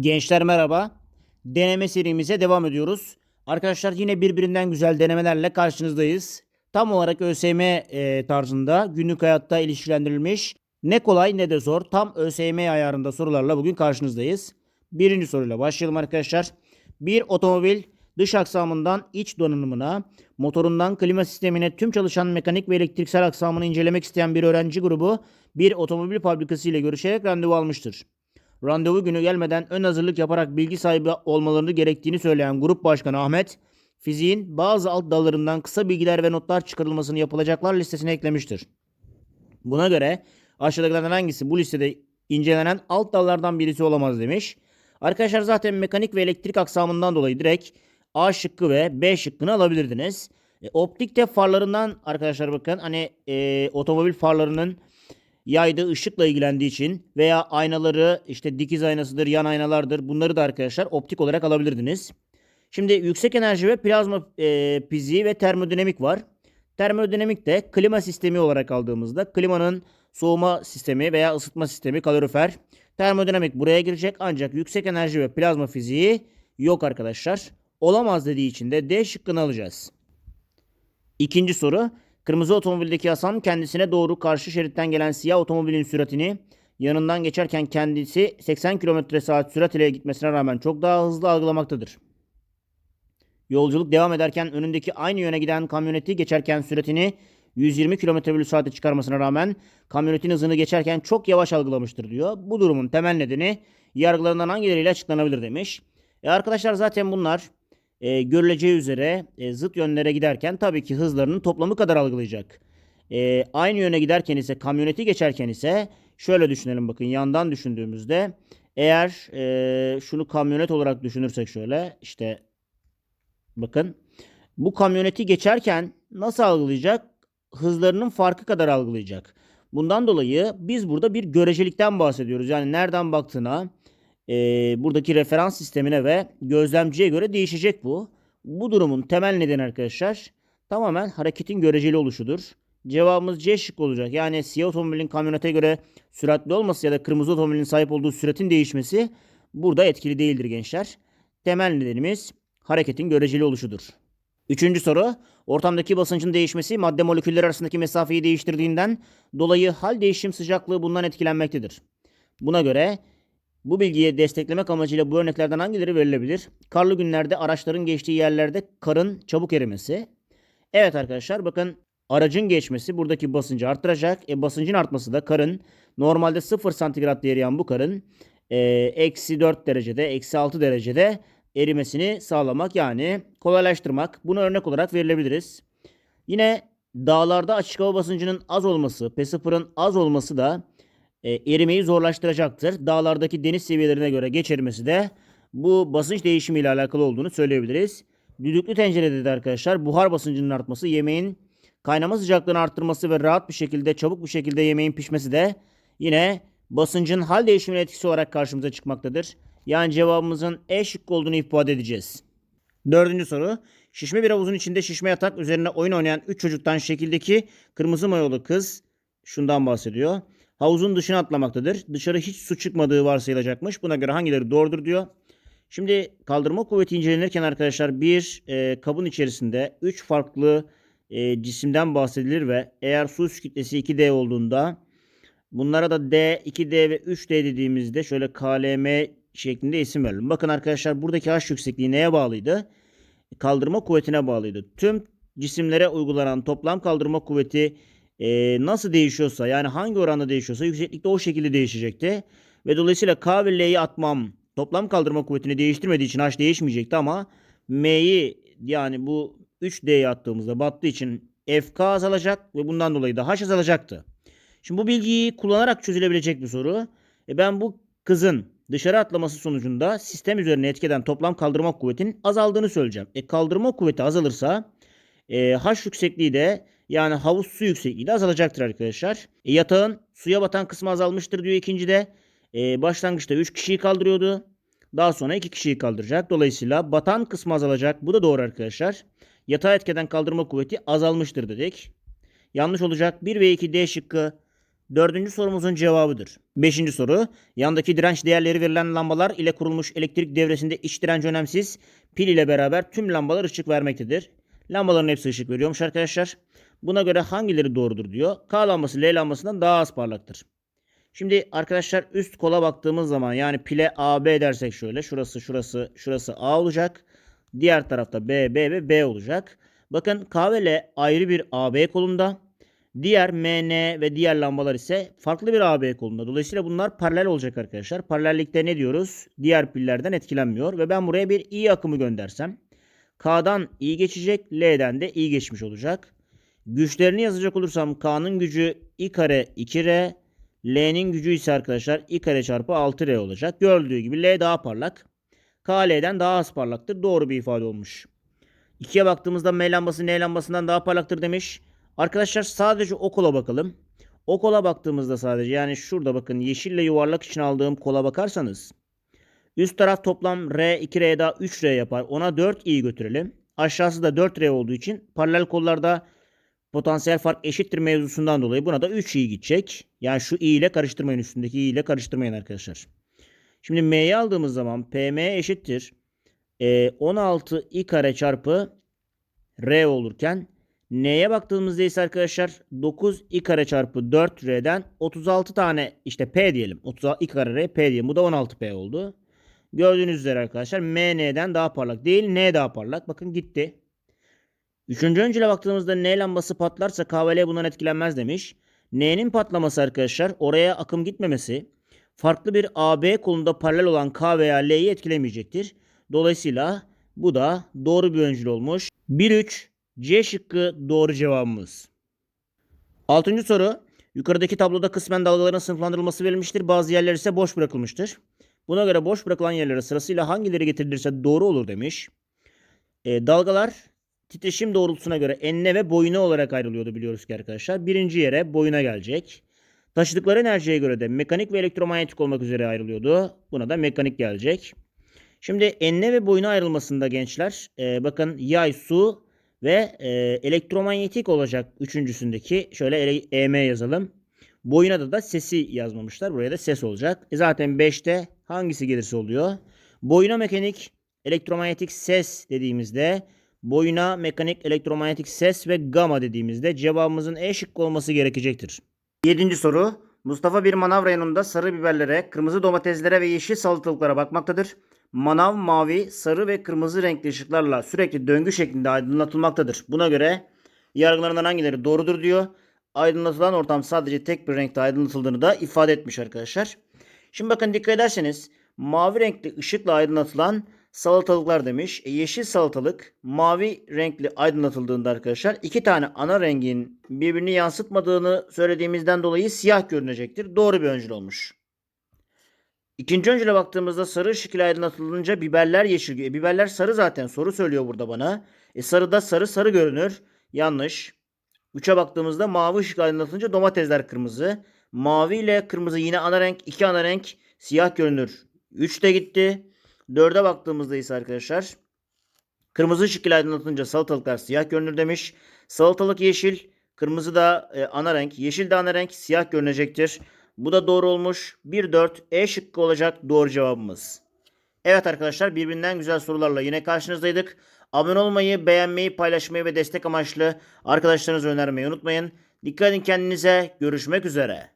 Gençler merhaba. Deneme serimize devam ediyoruz. Arkadaşlar yine birbirinden güzel denemelerle karşınızdayız. Tam olarak ÖSYM e, tarzında günlük hayatta ilişkilendirilmiş ne kolay ne de zor tam ÖSYM ayarında sorularla bugün karşınızdayız. Birinci soruyla başlayalım arkadaşlar. Bir otomobil dış aksamından iç donanımına, motorundan klima sistemine tüm çalışan mekanik ve elektriksel aksamını incelemek isteyen bir öğrenci grubu bir otomobil fabrikası ile görüşerek randevu almıştır. Randevu günü gelmeden ön hazırlık yaparak bilgi sahibi olmalarını gerektiğini söyleyen grup başkanı Ahmet, fiziğin bazı alt dallarından kısa bilgiler ve notlar çıkarılmasını yapılacaklar listesine eklemiştir. Buna göre aşağıdakilerden hangisi bu listede incelenen alt dallardan birisi olamaz demiş. Arkadaşlar zaten mekanik ve elektrik aksamından dolayı direkt A şıkkı ve B şıkkını alabilirdiniz. E, optik de farlarından arkadaşlar bakın hani e, otomobil farlarının yaydığı ışıkla ilgilendiği için veya aynaları işte dikiz aynasıdır, yan aynalardır. Bunları da arkadaşlar optik olarak alabilirdiniz. Şimdi yüksek enerji ve plazma e, fiziği ve termodinamik var. Termodinamik de klima sistemi olarak aldığımızda klimanın soğuma sistemi veya ısıtma sistemi kalorifer. Termodinamik buraya girecek ancak yüksek enerji ve plazma fiziği yok arkadaşlar. Olamaz dediği için de D şıkkını alacağız. İkinci soru. Kırmızı otomobildeki Hasan kendisine doğru karşı şeritten gelen siyah otomobilin süratini yanından geçerken kendisi 80 km saat sürat ile gitmesine rağmen çok daha hızlı algılamaktadır. Yolculuk devam ederken önündeki aynı yöne giden kamyoneti geçerken süratini 120 km bölü saate çıkarmasına rağmen kamyonetin hızını geçerken çok yavaş algılamıştır diyor. Bu durumun temel nedeni yargılarından hangileriyle açıklanabilir demiş. E arkadaşlar zaten bunlar e, görüleceği üzere e, zıt yönlere giderken tabii ki hızlarının toplamı kadar algılayacak. E, aynı yöne giderken ise kamyoneti geçerken ise şöyle düşünelim bakın yandan düşündüğümüzde eğer e, şunu kamyonet olarak düşünürsek şöyle işte bakın bu kamyoneti geçerken nasıl algılayacak? Hızlarının farkı kadar algılayacak. Bundan dolayı biz burada bir görecelikten bahsediyoruz. Yani nereden baktığına, e, buradaki referans sistemine ve gözlemciye göre değişecek bu. Bu durumun temel nedeni arkadaşlar tamamen hareketin göreceli oluşudur. Cevabımız C şık olacak. Yani siyah otomobilin kamyonete göre süratli olması ya da kırmızı otomobilin sahip olduğu süratin değişmesi burada etkili değildir gençler. Temel nedenimiz hareketin göreceli oluşudur. Üçüncü soru. Ortamdaki basıncın değişmesi madde molekülleri arasındaki mesafeyi değiştirdiğinden dolayı hal değişim sıcaklığı bundan etkilenmektedir. Buna göre bu bilgiyi desteklemek amacıyla bu örneklerden hangileri verilebilir? Karlı günlerde araçların geçtiği yerlerde karın çabuk erimesi. Evet arkadaşlar bakın aracın geçmesi buradaki basıncı arttıracak. E, basıncın artması da karın normalde 0 santigrat eriyen bu karın e, eksi 4 derecede eksi 6 derecede erimesini sağlamak yani kolaylaştırmak. Bunu örnek olarak verilebiliriz. Yine dağlarda açık hava basıncının az olması, P0'ın az olması da e, erimeyi zorlaştıracaktır. Dağlardaki deniz seviyelerine göre geç erimesi de bu basınç değişimi ile alakalı olduğunu söyleyebiliriz. Düdüklü tencerede de arkadaşlar buhar basıncının artması, yemeğin kaynama sıcaklığını arttırması ve rahat bir şekilde, çabuk bir şekilde yemeğin pişmesi de yine basıncın hal değişimine etkisi olarak karşımıza çıkmaktadır. Yani cevabımızın E şıkkı olduğunu ifade edeceğiz. Dördüncü soru. Şişme bir havuzun içinde şişme yatak üzerine oyun oynayan 3 çocuktan şekildeki kırmızı mayolu kız şundan bahsediyor. Havuzun dışına atlamaktadır. Dışarı hiç su çıkmadığı varsayılacakmış. Buna göre hangileri doğrudur diyor. Şimdi kaldırma kuvveti incelenirken arkadaşlar bir e, kabın içerisinde 3 farklı e, cisimden bahsedilir ve eğer su kütlesi 2D olduğunda bunlara da D, 2D ve 3D dediğimizde şöyle KLM şeklinde isim verelim. Bakın arkadaşlar buradaki H yüksekliği neye bağlıydı? Kaldırma kuvvetine bağlıydı. Tüm cisimlere uygulanan toplam kaldırma kuvveti e, nasıl değişiyorsa yani hangi oranda değişiyorsa yükseklikte o şekilde değişecekti. Ve dolayısıyla K ve L'yi atmam toplam kaldırma kuvvetini değiştirmediği için H değişmeyecekti ama M'yi yani bu 3D'ye attığımızda battığı için FK azalacak ve bundan dolayı da H azalacaktı. Şimdi bu bilgiyi kullanarak çözülebilecek bir soru. E ben bu kızın dışarı atlaması sonucunda sistem üzerine etkeden toplam kaldırma kuvvetinin azaldığını söyleyeceğim. E kaldırma kuvveti azalırsa e, H yüksekliği de yani havuz su yüksekliği de azalacaktır arkadaşlar. E, yatağın suya batan kısmı azalmıştır diyor ikincide. E, başlangıçta 3 kişiyi kaldırıyordu. Daha sonra 2 kişiyi kaldıracak. Dolayısıyla batan kısmı azalacak. Bu da doğru arkadaşlar. Yatağa etkeden kaldırma kuvveti azalmıştır dedik. Yanlış olacak. 1 ve 2 D şıkkı Dördüncü sorumuzun cevabıdır. Beşinci soru. Yandaki direnç değerleri verilen lambalar ile kurulmuş elektrik devresinde iç direnç önemsiz. Pil ile beraber tüm lambalar ışık vermektedir. Lambaların hepsi ışık veriyormuş arkadaşlar. Buna göre hangileri doğrudur diyor. K lambası L lambasından daha az parlaktır. Şimdi arkadaşlar üst kola baktığımız zaman yani pile AB dersek şöyle. Şurası şurası şurası A olacak. Diğer tarafta B, B ve B olacak. Bakın K ve L ayrı bir AB kolunda. Diğer M, N ve diğer lambalar ise farklı bir AB kolunda. Dolayısıyla bunlar paralel olacak arkadaşlar. Paralellikte ne diyoruz? Diğer pillerden etkilenmiyor. Ve ben buraya bir I akımı göndersem. K'dan I geçecek. L'den de I geçmiş olacak. Güçlerini yazacak olursam K'nın gücü I kare 2R. L'nin gücü ise arkadaşlar I kare çarpı 6R olacak. Gördüğü gibi L daha parlak. K L'den daha az parlaktır. Doğru bir ifade olmuş. 2'ye baktığımızda M lambası N lambasından daha parlaktır demiş. Arkadaşlar sadece o kola bakalım. O kola baktığımızda sadece yani şurada bakın yeşille yuvarlak için aldığım kola bakarsanız üst taraf toplam R 2R daha 3R yapar. Ona 4 i götürelim. Aşağısı da 4R olduğu için paralel kollarda potansiyel fark eşittir mevzusundan dolayı buna da 3 i gidecek. Yani şu i ile karıştırmayın üstündeki i ile karıştırmayın arkadaşlar. Şimdi m'yi aldığımız zaman pm eşittir. E, 16 i kare çarpı r olurken N'ye baktığımızda ise arkadaşlar 9 i kare çarpı 4R'den 36 tane işte P diyelim. 36 i kare R P diyelim. Bu da 16P oldu. Gördüğünüz üzere arkadaşlar M N'den daha parlak değil. N daha parlak. Bakın gitti. Üçüncü öncüle baktığımızda N lambası patlarsa KVL bundan etkilenmez demiş. N'nin patlaması arkadaşlar oraya akım gitmemesi farklı bir AB kolunda paralel olan K veya L'yi etkilemeyecektir. Dolayısıyla bu da doğru bir öncül olmuş. 1-3 C şıkkı doğru cevabımız. Altıncı soru. Yukarıdaki tabloda kısmen dalgaların sınıflandırılması verilmiştir. Bazı yerler ise boş bırakılmıştır. Buna göre boş bırakılan yerlere sırasıyla hangileri getirilirse doğru olur demiş. E, dalgalar titreşim doğrultusuna göre enine ve boyuna olarak ayrılıyordu biliyoruz ki arkadaşlar. Birinci yere boyuna gelecek. Taşıdıkları enerjiye göre de mekanik ve elektromanyetik olmak üzere ayrılıyordu. Buna da mekanik gelecek. Şimdi enine ve boyuna ayrılmasında gençler e, bakın yay, su ve e, elektromanyetik olacak üçüncüsündeki. Şöyle EM yazalım. Boyuna da da sesi yazmamışlar. Buraya da ses olacak. E zaten 5'te hangisi gelirse oluyor. Boyuna mekanik, elektromanyetik ses dediğimizde boyuna mekanik, elektromanyetik ses ve gamma dediğimizde cevabımızın E şıkkı olması gerekecektir. Yedinci soru. Mustafa bir manav reyonunda sarı biberlere, kırmızı domateslere ve yeşil salatalıklara bakmaktadır. Manav mavi, sarı ve kırmızı renkli ışıklarla sürekli döngü şeklinde aydınlatılmaktadır. Buna göre yargılarından hangileri doğrudur diyor. Aydınlatılan ortam sadece tek bir renkte aydınlatıldığını da ifade etmiş arkadaşlar. Şimdi bakın dikkat ederseniz mavi renkli ışıkla aydınlatılan salatalıklar demiş. E, yeşil salatalık mavi renkli aydınlatıldığında arkadaşlar iki tane ana rengin birbirini yansıtmadığını söylediğimizden dolayı siyah görünecektir. Doğru bir öncül olmuş. İkinci öncüle baktığımızda sarı ışık ile aydınlatılınca biberler yeşil. E, biberler sarı zaten soru söylüyor burada bana. E, sarıda sarı sarı görünür. Yanlış. 3'e baktığımızda mavi ışık aydınlatınca domatesler kırmızı. Mavi ile kırmızı yine ana renk. iki ana renk siyah görünür. 3 de gitti. 4'e baktığımızda ise arkadaşlar kırmızı ışık ile aydınlatınca salatalıklar siyah görünür demiş. Salatalık yeşil, kırmızı da e, ana renk, yeşil de ana renk, siyah görünecektir. Bu da doğru olmuş. 1-4 E şıkkı olacak doğru cevabımız. Evet arkadaşlar birbirinden güzel sorularla yine karşınızdaydık. Abone olmayı, beğenmeyi, paylaşmayı ve destek amaçlı arkadaşlarınıza önermeyi unutmayın. Dikkat edin kendinize. Görüşmek üzere.